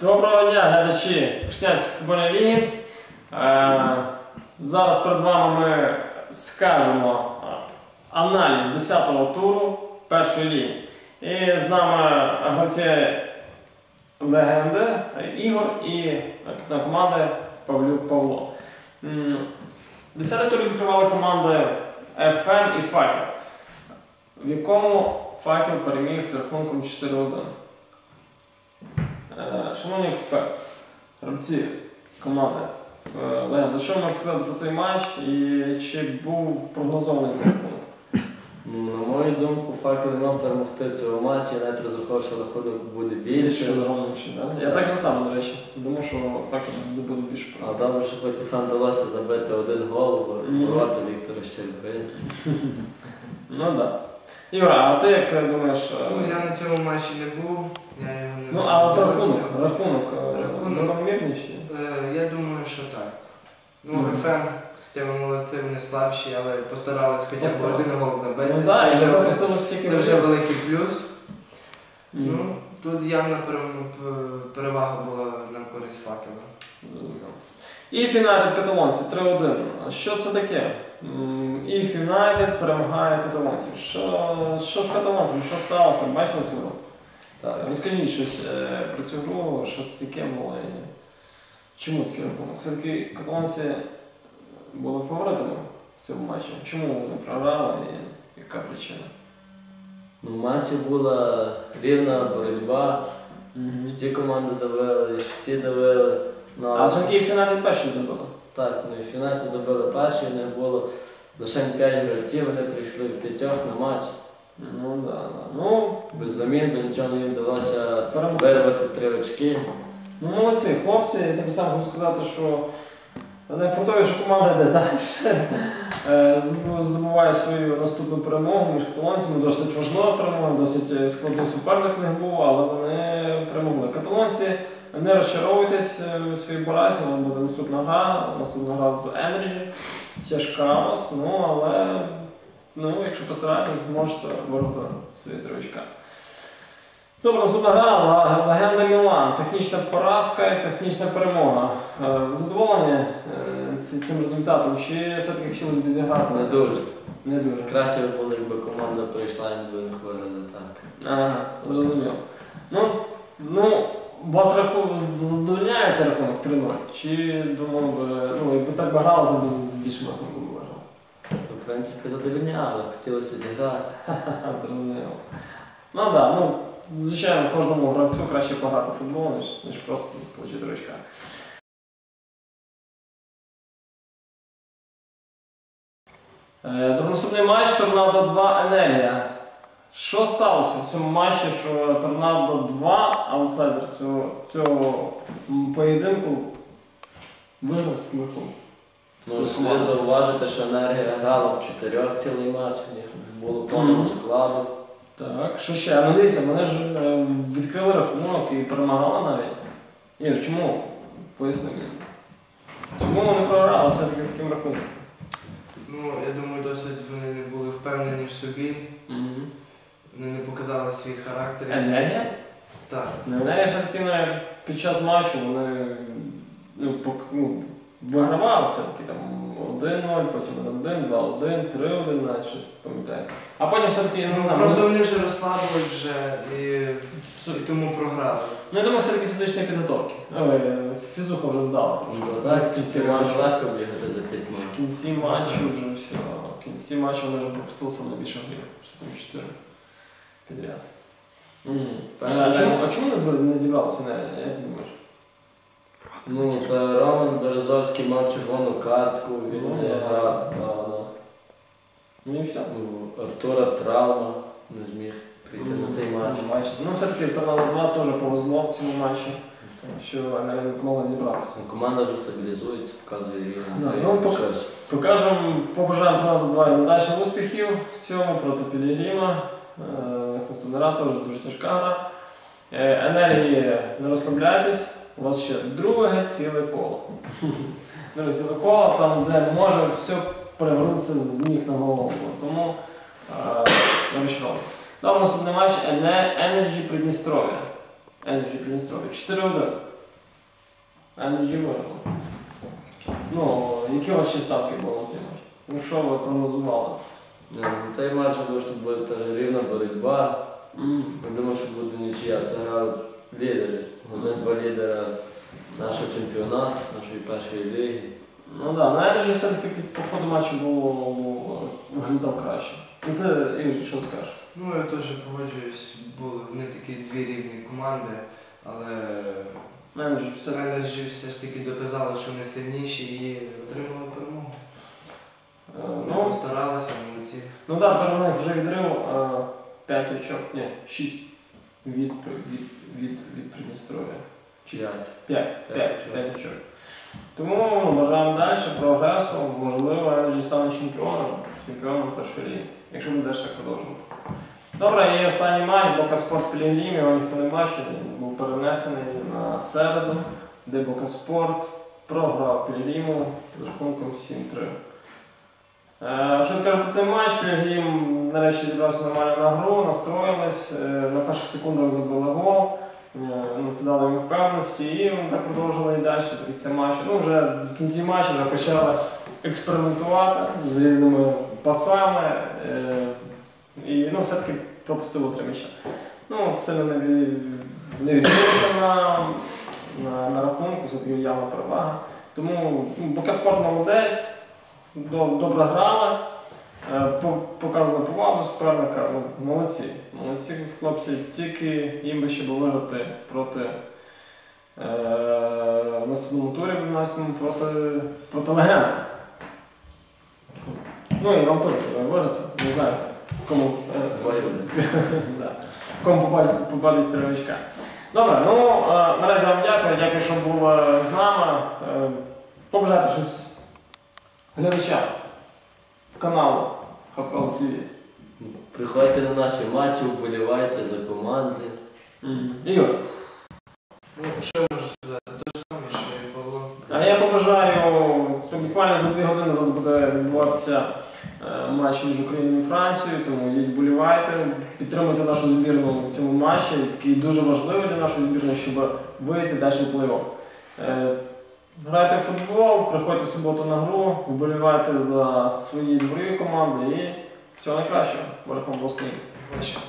Доброго дня, глядачі Християнської футбольної ліги. Е, зараз перед вами ми скажемо е, аналіз 10-го туру першої ліги. І з нами гравці легенди Ігор і капітан команди Павлюк Павло. М, 10-й тур відкривали команди ФМ і Факел, в якому Факел переміг з рахунком 4-1. Е, Шановні експерти, гравці команди е, Легенда, що ви можете сказати про цей матч і чи був прогнозований цей рахунок? Ну, На мою думку, факел мав перемогти в цьому матчі, я навіть розраховував, що рахунок буде Більше так? Я так же само, до речі. Думав, що фактор буде більше А добре, що хоч і фан вдалося забити один гол, вбивати Віктора Щербин. Ну так. Юра, а ти як думаєш? е, Ну, я на цьому матчі не був, я його не Ну, а от рахунок, рахунок, е, Рахунок. закономірний чи? Е, Я думаю, що так. Ну, Мгм. ФМ, хоча ви молодці, вони слабші, але постарались хоча б Постарались. один гол забити. Ну так, це, і вже вже, пропустили стільки це вже голів. великий плюс. Мгм. Ну, тут явна перем- п- перевага була на користь факела. Зрозуміло. If United каталонці 3-1. Що це таке? If United перемагає каталонців. Що, що з каталонцями? Що сталося? Бачили цю гру? Так. Розкажіть щось е, про цю гру, що це таке було і чому такий рахунок? Все-таки каталонці були фаворитами в цьому матчі. Чому вони програли і яка причина? Ну, в матчі була рівна боротьба, ті команди давили, ті давили. Ну, А все-таки If перші забили. Так, ну і фінати забили перші, в них було лише 5 гравців, вони прийшли в п'ятьох на матч. Ну да, да. Ну, Без замін, без нічого не їм вдалося перемогли. вирвати три очки. Ну, молодці, хлопці, я тобі сам хочу сказати, що найфронтовіша команда йде далі. Е, здобу- Здобуває свою наступну перемогу між каталонцями. Досить важлива перемога, досить е, складний суперник в них був, але вони перемогли. Каталонці, не розчаровуйтесь е, у своїй поразі, у вас буде наступна гра, наступна гра з Energy, тяжка у вас, ну але ну, якщо постараєтесь, можете вирвати свої три очка. Добре, наступна гра легенда Мілан. Технічна поразка і технічна перемога. Е, Задоволені е, цим результатом? Чи все-таки хотілося б зіграти? Не дуже. Не дуже. Краще б було, якби команда прийшла і не них виграли так. Ага, зрозумів. Ну, ну, вас раху... задовольняє цей рахунок 3-0? Чи думав би, ну, якби так би грали, то б з більшим рахунком би виграв? То, в принципі, задовольняло, хотілося зіграти. Ха-ха, Зрозуміло. Ну так, да, ну, звичайно, кожному гравцю краще пограти в футбол, ніж, ніж просто отримати очка. Е, Добре, наступний матч Торнадо 2 Енергія. Що сталося в цьому матчі, що Торнадо 2 аутсайдер цього, цього поєдинку виграв з таким рахунком? Ну, слід зауважити, що енергія грала в чотирьох цілий матч, у них було повного Мгм. складу. Так, що ще? Ну дивіться, вони ж е, відкрили рахунок і перемагали навіть. Ігор, чому? Поясни мені. Чому вони програли все-таки з таким рахунком? Ну, я думаю, досить вони не були впевнені в собі, вони не показали свій характер. Енергія? Так. Ну, Енергія все-таки ну, під час матчу вони ну, пок- ну, вигравали все-таки там 1-0, потім 1-1, 2-1, 3-1, навіть щось пам'ятаю. А потім все-таки, ну, Ну, знаю, просто ну, вони вже розслабились вже і, і тому програли. ну, я думаю, все-таки фізичної підготовки. Ой, фізуха вже здала трошки. Ну, так, в кінці матчу. легко бігати за п'ятьма. В кінці матчу вже все. В кінці матчу вони вже пропустили саме більше голів. Щось там 4 підряд. М. Перший А чому, а чому не не зібралося? Не, як думаєш? Ну, та Роман Березовський мав червону картку, він Ну, не да. грав. да, да. Ну і все. Ну, Артура травма не зміг прийти на цей матч. Бачите. Ну, все-таки Торнадо 2 теж повезло в цьому матчі, що вони не змогли зібратися. Ну, Команда вже стабілізується, показує рівень. Да, гри, ну, поки- щось. Покажемо, побажаємо Торнадо 2 і надальших успіхів в цьому проти Пілігрима. Е, Наступна теж дуже тяжка гра. Е, Енергії не розслабляйтесь, у вас ще друге ціле коло. Друге ціле коло, там, де може все перевернутися з ніг на голову. Тому е, не розчаровуйтесь. Добре, наступний матч Energy Придністров'я. Energy Придністров'я. 4-1. Energy виграло. Ну, які у вас ще ставки були на цей матч? Ну що ви прогнозували? Ну, Цей матч я думаю, що буде рівна боротьба. Я думаю, що буде нічия. Це грають лідери. Вони два лідера нашого чемпіонату, нашої першої ліги. Ну так, да, на Energy все-таки по ходу матчу було виглядав краще. Ну ти, Ігор, що скажеш? Ну, я теж погоджуюсь, були вони такі дві рівні команди, але все все ж таки доказали, що вони сильніші і отримали Е, Ну, постаралися, молодці. ну так, да, них вже відрив 5 очок, ні, 6 від, від, від, від Придністров'я. П'ять. 5, П'ять 5, 5 очок. Тому ну, бажаємо далі прогресу, можливо, Energy стане чемпіоном, чемпіоном першої ліги, якщо будеш так продовжувати. Добре, і останній матч, Бока Спорт Пілігрім, його ніхто не бачив, він був перенесений на середу, де Бока Спорт програв Пілігриму з рахунком 7-3. Е, Що про цей матч? Пілігрім нарешті зібрався нормально на гру, настроїлись, е, на перших секундах забили гол. Е, Ну, це дало їм впевненості, і вони так продовжили і далі до кінця матчу. Ну, вже в кінці матчу вже почали експериментувати з різними пасами. І ну, все-таки пропустило три м'яча. Ну, сильно не, не відбулося на, на, на рахунку, все-таки явна перевага. Тому ну, Бокаспорт молодець, до- добре грали. Е, по- Показували повагу суперника. Ну, молодці. Молодці хлопці, тільки їм би ще було виграти проти е, в наступному турі, в 12-му проти, проти легенди. Ну і вам теж виграти. Не знаю, кому, е, да. кому попадуть, попадуть три очка. Добре, ну наразі вам дякую, дякую, що були з нами. Побажайте щось глядачам каналу ХПЛ ТВ. Приходьте на наші матчі, вболівайте за команди. Ігор, Ну, що я можу сказати? Те ж саме, що і Павло. а я побажаю, то буквально за дві години зараз буде відбуватися е, матч між Україною і Францією, тому йдіть вболівайте, підтримуйте нашу збірну в цьому матчі, який дуже важливий для нашої збірної, щоб вийти далі в плей-офф. Грайте в футбол, приходьте в суботу на гру, вболівайте за свої дворі команди і всього найкращого. Боже вам благословення. Бачимо.